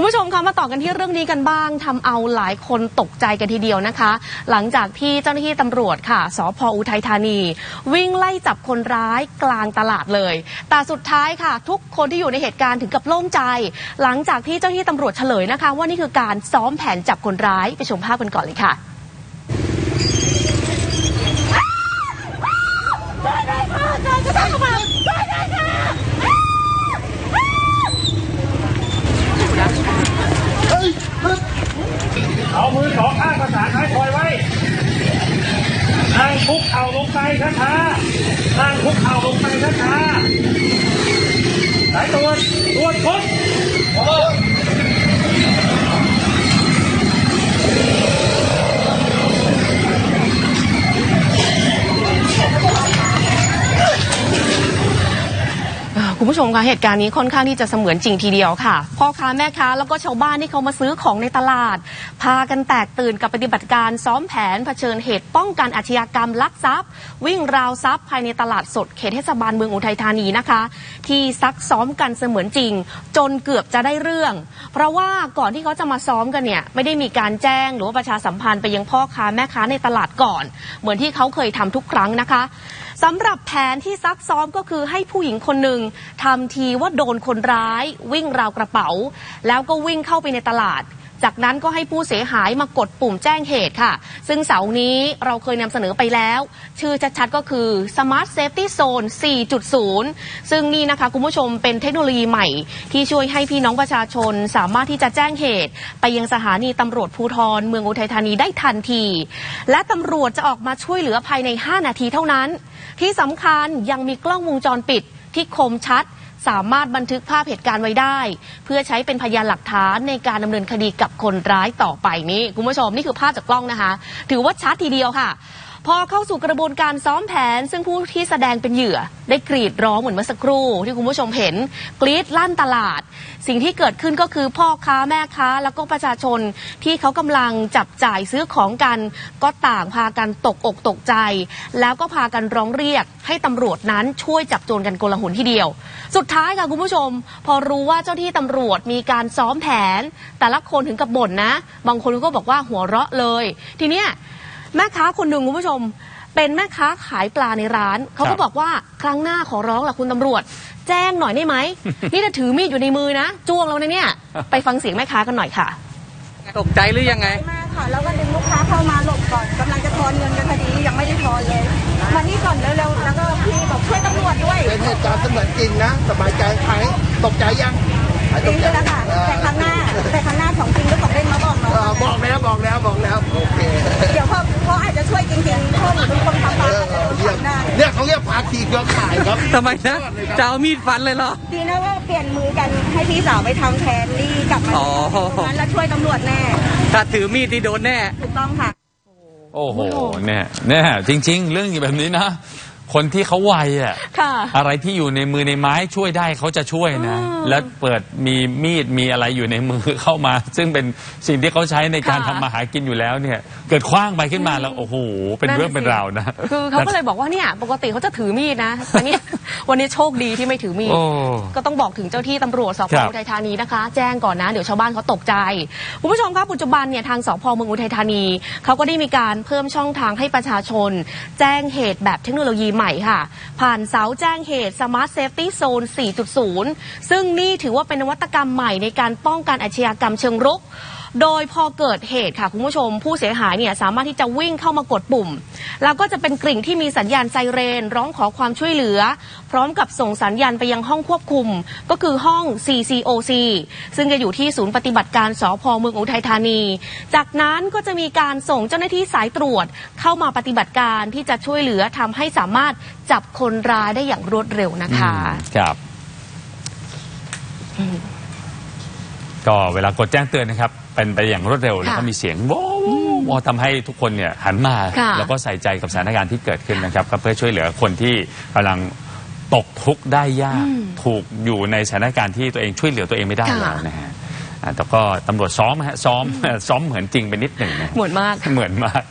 คุณผู้ชมคะมาต่อกันที่เรื่องนี้กันบ้างทำเอาหลายคนตกใจกันทีเดียวนะคะ หลังจากที่เจ้าหน้าที่ตำรวจค่ะสพอุทัยธานี วิ่งไล่จับคนร้ายกลางตลาดเลย แต่สุดท้ายค่ะ ทุกคนที่อยู่ในเหตุการณ์ถึงกับโล่งใจ หลังจากที่เจ้าหน้าที่ตำรวจเฉลยนะคะ ว่านี่คือการซ้อมแผนจับคนร้ายไปชมภาพกันก่อนเลยค่ะเอามือสองข้างประสานท้ายทอยไว้นั่งคุกเข่า ลงไปช้าๆนั่งคุกเข่าลงไปช้าๆสายตรวจตรวจค้น คุณผู้ชมคะเหตุการณ์นี้ค่อนข้างที่จะเสมือนจริงทีเดียวค่ะพ่อค้าแม่ค้าแล้วก็ชาวบ้านที่เขามาซื้อของในตลาด พากันแตกตื่นกับปฏิบัติการซ้อมแผนเผชิญเหตุป้องกันอาชญากรรมลักทรัพย์ วิ่งราวทรัพย์ภายในตลาดสดเขตเทศบาลเมืองอุทัยธานีนะคะ ที่ซักซ้อมกันเสมือนจริง จนเกือบจะได้เรื่อง เพราะว่าก่อนที่เขาจะมาซ้อมกันเนี่ยไม่ได้มีการแจ้งหรือว่าประชาสัมพันธ์ไปยังพ่อค้าแม่ค้าในตลาดก่อน เหมือนที่เขาเคยทำทุกครั้งนะคะสำหรับแผนที่ซักซ้อมก็คือให้ผู้หญิงคนหนึ่งทำทีว่าโดนคนร้าย วิ่งราวกระเป๋า แล้วก็วิ่งเข้าไปในตลาดจากนั้นก็ให้ผู้เสียหายมากดปุ่มแจ้งเหตุค่ะ ซึ่งเสาร์นี้เราเคยนำเสนอไปแล้ว ชื่อชัดๆก็คือ Smart Safety Zone 4.0 ซึ่งนี่นะคะคุณผู้ชมเป็นเทคโนโลยีใหม่ ที่ช่วยให้พี่น้องประชาชนสามารถที่จะแจ้งเหตุ ไปยังสถานีตำรวจภูธรเมืองอุทัยธานีได้ทันที และตำรวจจะออกมาช่วยเหลือภายใน 5 นาทีเท่านั้น ที่สำคัญยังมีกล้องวงจรปิด ที่คมชัด สามารถบันทึกภาพเหตุการณ์ไว้ได้ เพื่อใช้เป็นพยานหลักฐานในการดำเนินคดีกับคนร้ายต่อไปนี้ คุณผู้ชมนี่คือภาพจากกล้องนะคะ ถือว่าชัดทีเดียวค่ะ พอเข้าสู่กระบวนการซ้อมแผน ซึ่งผู้ที่แสดงเป็นเหยื่อ ได้กรีดร้องเหมือนเมื่อสักครู่ ที่คุณผู้ชมเห็นกรีดลั่นตลาด สิ่งที่เกิดขึ้นก็คือพ่อค้าแม่ค้า แล้วก็ประชาชนที่เขากำลังจับจ่ายซื้อของกัน ก็ต่างพากันตกอกตกใจ แล้วก็พากันร้องเรียก ให้ตำรวจนั้นช่วยจับโจรกันโกลาหลทีเดียว สุดท้ายค่ะคุณผู้ชม พอรู้ว่าเจ้าที่ตำรวจมีการซ้อมแผน แต่ละคนถึงกับบ่นนะ บางคนก็บอกว่าหัวเราะเลย ทีเนี้ย แม่ค้าคนหนึ่งคุณผู้ชม เป็นแม่ค้าขายปลาในร้าน เขาครัก็บบอกว่าครั้งหน้าขอร้องล่ะคุณตำรวจ แจ้งหน่อยได้ไหม นี่จะถือมีดอยู่ในมือนะ จ้วงแล้วนะเนี่ย ไปฟังเสียงแม่ค้ากันหน่อยค่ะ ตกใจหรือยังไง มากค่ะ แล้วก็ดึงลูกค้าเข้ามาหลบก่อนกำลังจะทอนเงินกันพอดียังไม่ได้ทอนเลย มานี่ก่อนเร็วๆ แล้วก็พี่บอกช่วยตำรวจด้วย เป็นเหตุการณ์เสมือนจริงนะ สบายใจหายตกใจยัง ทำไมนะจะเอามีดฟันเลยเหรอ ดีนะว่าเปลี่ยนมือกันให้พี่สาวไปทำแทนนี่กลับมาอ๋อ ตรงนั้นแล้วช่วยตำรวจแน่ ถ้าถือมีดที่โดนแน่ ถูกต้องค่ะ โอ้โหเนี่ยเนี่ยจริง ๆ เรื่องแบบนี้นะ คนที่เขาไวอะค่ะ อะไรที่อยู่ในมือในไม้ช่วยได้เขาจะช่วยนะ อืมแล้วเปิดมีมีดมีอะไรอยู่ในมือ เข้ามา ซึ่งเป็นสิ่งที่เขาใช้ในการค่ะ ทำมาหากินอยู่แล้วเนี่ย เกิดคว้างไปขึ้นมาแล้วโอ้โหเป็นเรื่องเป็นราวนะ คือเขาก็เลยบอกว่าเนี่ยปกติเขาจะถือมีดนะแต่เนี่ย วันนี้โชคดีที่ไม่ถือมีด โอ้ก็ต้องบอกถึงเจ้าที่ตำรวจสพครับอุทัยธานีนะคะ แจ้งก่อนนะเดี๋ยวชาวบ้านเขาตกใจคุณผู้ชมครับปัจจุบันเนี่ยทางสพเมืองอุทัยธานีเขาก็ได้มีการเพิ่มช่องทางให้ประชาชน แจ้งเหตุแบบเทคโนโลยีใหม่ค่ะ ผ่านเสาแจ้งเหตุ Smart Safety Zone 4.0 ซึ่งนี่ถือว่าเป็นนวัตกรรมใหม่ในการป้องกันอาชญากรรมเชิงรุกโดยพอเกิดเหตุค่ะคุณผู้ชม ผู้เสียหายเนี่ยสามารถที่จะวิ่งเข้ามากดปุ่ม แล้วก็จะเป็นกริ่งที่มีสัญญาณไซเรน ร้องขอความช่วยเหลือ พร้อมกับส่งสัญญาณไปยังห้องควบคุม ก็คือห้อง CCOC ซึ่งจะอยู่ที่ศูนย์ปฏิบัติการสพเมืองอุทัยธานี จากนั้นก็จะมีการส่งเจ้าหน้าที่สายตรวจ เข้ามาปฏิบัติการที่จะช่วยเหลือทำให้สามารถจับคนร้ายได้อย่างรวดเร็วนะคะครับก็เวลากดแจ้งเตือนนะครับ เป็นไปอย่างรวดเร็วแล้วก็มีเสียงโว้วทำให้ทุกคนเนี่ยหันมา ค่ะแล้วก็ใส่ใจกับสถานการณ์ที่เกิดขึ้นนะครับก็เพื่อช่วยเหลือคนที่กำลังตกทุกข์ได้ยาก ถูกอยู่ในสถานการณ์ที่ตัวเองช่วยเหลือตัวเองไม่ได้ค่ะ แล้วนะฮะอ่าแต่ก็ตำรวจซ้อมฮะซ้อมซ้อมเหมือนจริงไปนิดหนึ่งนะเหมือนมาก เหมือนมาก